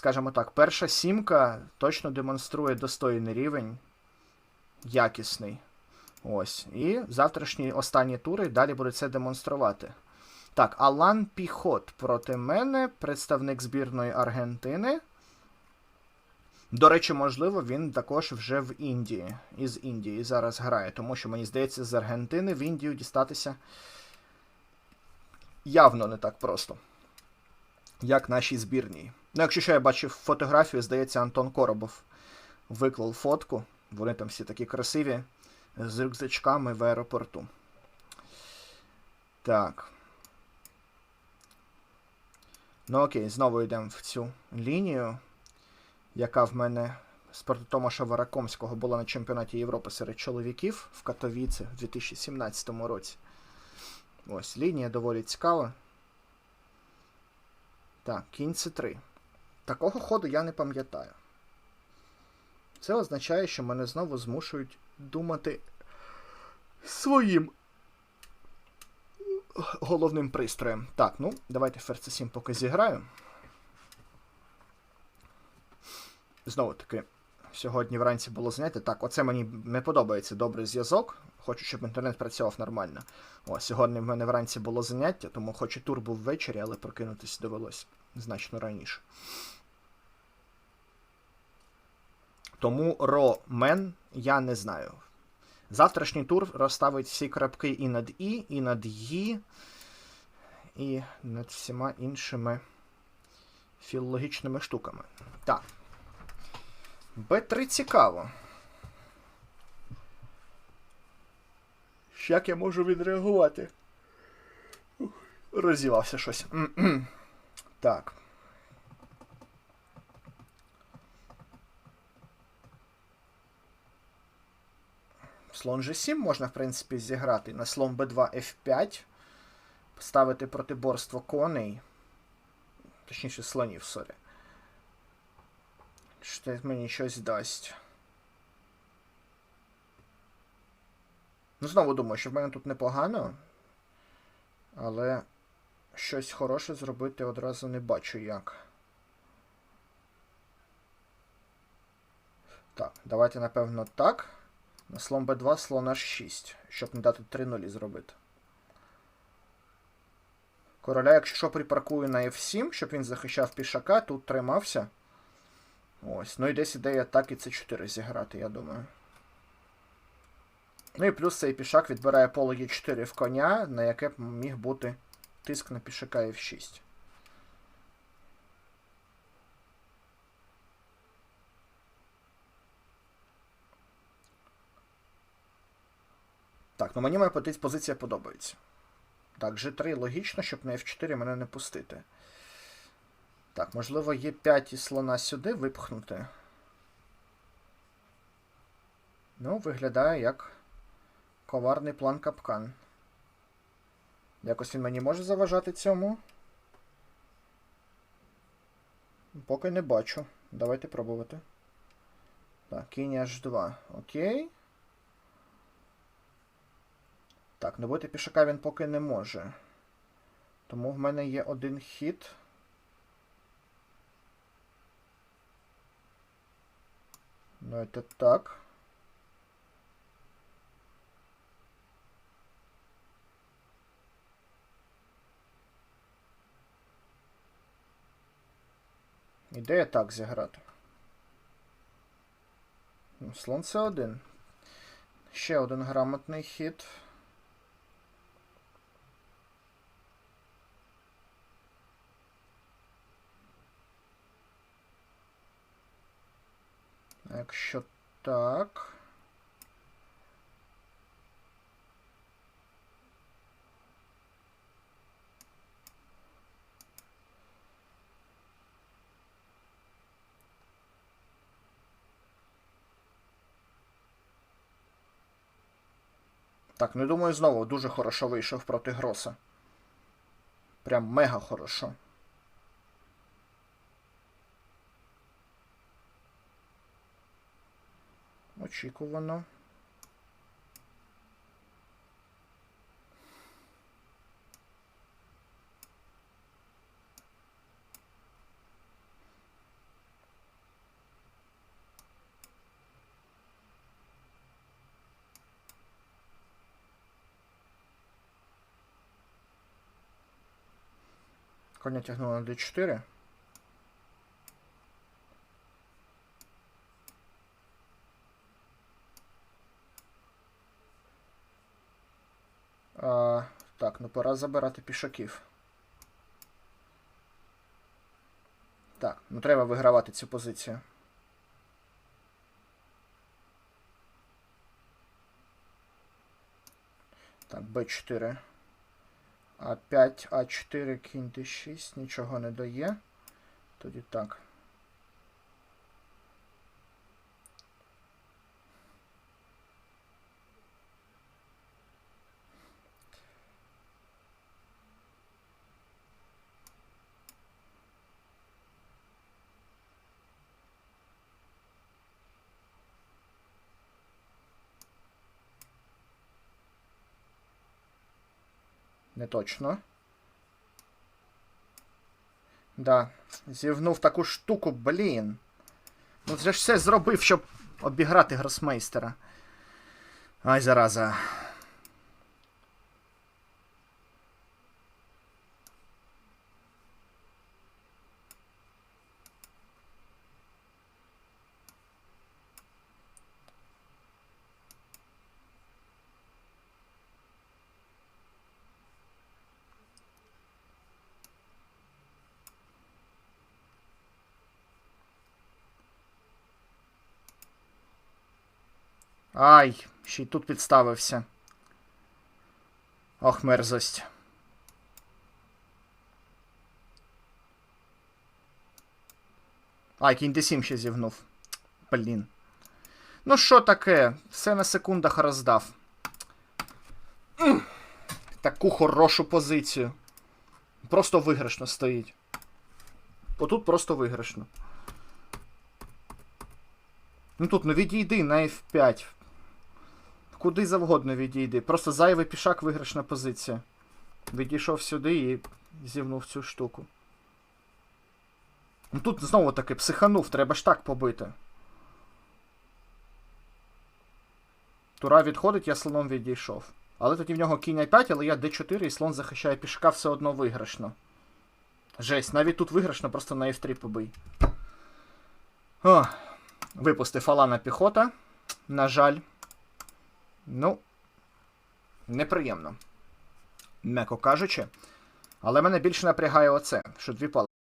скажімо так, перша сімка точно демонструє достойний рівень, якісний. Ось. І завтрашні останні тури далі будуть це демонструвати. Так, Алан Піхот проти мене, представник збірної Аргентини. До речі, можливо, він також вже в Індії. Із Індії зараз грає, тому що, мені здається, з Аргентини в Індію дістатися явно не так просто, як нашій збірній. Ну, якщо що я бачив фотографію, здається, Антон Коробов виклав фотку. Вони там всі такі красиві з рюкзачками в аеропорту. Так. Ну окей, знову йдемо в цю лінію, яка в мене з проти Томаша Варакомського була на чемпіонаті Європи серед чоловіків в Катовіці в 2017 році. Ось, лінія доволі цікава. Так, кінь c 3 Такого ходу я не пам'ятаю. Це означає, що мене знову змушують думати своїм головним пристроєм. Так, ну, давайте ферзь 7 поки зіграю. Знову таки, сьогодні вранці було заняття. Так, оце мені не подобається добрий зв'язок. Хочу, щоб інтернет працював нормально. О, сьогодні в мене вранці було заняття, тому хоч і тур був ввечері, але прокинутися довелось значно раніше. Тому Ромен я не знаю. Завтрашній тур розставить всі крапки і над І, і над Ї, і над всіма іншими філологічними штуками. Так. Б3 цікаво. Як я можу відреагувати? Розівався щось. Так. Слон G7 можна, в принципі, зіграти. На слон B2 F5. Поставити протиборство коней. Точніше, слонів, сорі. Що мені щось дасть. Ну, знову думаю, що в мене тут непогано. Але щось хороше зробити одразу не бачу як. Так, давайте, напевно, так. Слон b2, слон h6, щоб не дати 3 нулі зробити. Короля, якщо що, припаркую на F7, щоб він захищав пішака, тут тримався. Ось. Ну і десь ідея так і c4 зіграти, я думаю. Ну і плюс цей пішак відбирає поле Е4 в коня, на яке б міг бути тиск на пішака F6. Так, ну мені моя позиція подобається. Так, G3 логічно, щоб на F4 мене не пустити. Так, можливо, Е5 і слона сюди випхнути. Ну, виглядає як коварний план капкан. Якось він мені може заважати цьому. Поки не бачу. Давайте пробувати. Так, кінь H2. Окей. Так, набити пішака він поки не може. Тому в мене є один хід. Давайте так. Ідея так зіграти. Ну, слон це один. Ще один грамотний хід. Якщо так. Так, ну думаю, знову дуже хорошо вийшов проти Гроса. Прям мега хорошо. очікувано. Коня тягнула на d4. А, так, ну пора забирати пішаків. Так, ну треба вигравати цю позицію. Так, Б4. А5, А4, кінь Д6, нічого не дає. Тоді так. Не точно. Да, зівнув таку штуку, блін. Ну вже ж все зробив, щоб обіграти гросмейстера. Ай, зараза. Ай, ще й тут підставився. Ох, мерзость. Ай, кінь d7 ще зівнув. Блін. Ну що таке? Все на секундах роздав. Таку хорошу позицію. Просто виграшно стоїть. Отут просто виграшно. Ну тут, ну відійди на F5. Куди завгодно відійди. Просто зайвий пішак виграшна позиція. Відійшов сюди і зівнув цю штуку. Ну тут знову таки психанув, треба ж так побити. Тура відходить, я слоном відійшов. Але тоді в нього кінь А5, але я d4 і слон захищає пішака все одно виграшно. Жесть, навіть тут виграшно, просто на F3 побий. О, випустив Алана піхота. На жаль. Ну, неприємно. М'яко кажучи. Але мене більше напрягає оце, що дві палки.